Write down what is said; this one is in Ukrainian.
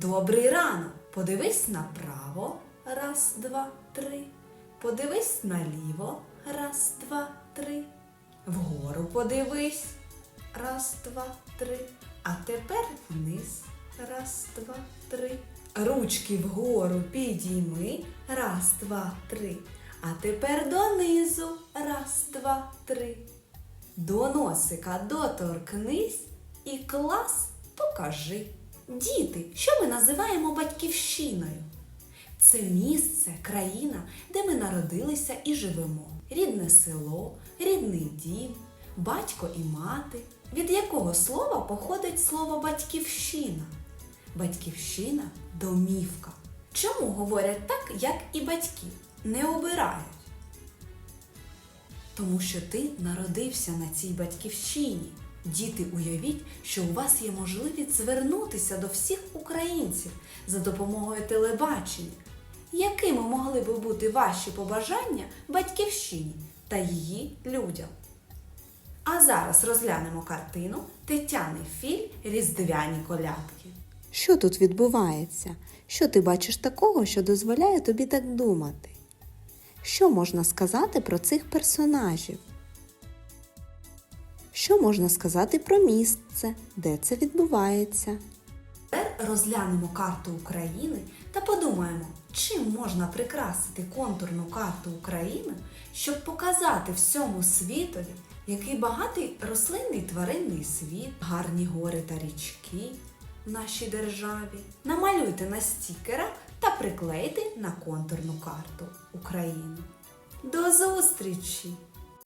Добрий ранок. Подивись направо. Раз, два, три. Подивись наліво. Раз, два, три. Вгору подивись. Раз, два, три. А тепер вниз. Раз, два, три. Ручки вгору підійми. Раз, два, три. А тепер донизу. Раз, два, три. До носика доторкнись і клас покажи. Діти, що ми називаємо батьківщиною? Це місце, країна, де ми народилися і живемо. Рідне село, рідний дім, батько і мати. Від якого слова походить слово батьківщина? Батьківщина домівка. Чому говорять так, як і батьки? Не обирають. Тому що ти народився на цій батьківщині. Діти, уявіть, що у вас є можливість звернутися до всіх українців за допомогою телебачення. Якими могли би бути ваші побажання батьківщині та її людям? А зараз розглянемо картину Тетяни Філь Різдвяні колядки. Що тут відбувається? Що ти бачиш такого, що дозволяє тобі так думати? Що можна сказати про цих персонажів? Що можна сказати про місце, де це відбувається? Тепер розглянемо карту України та подумаємо, чим можна прикрасити контурну карту України, щоб показати всьому світові, який багатий рослинний тваринний світ, гарні гори та річки в нашій державі. Намалюйте на стікерах та приклейте на контурну карту України. До зустрічі!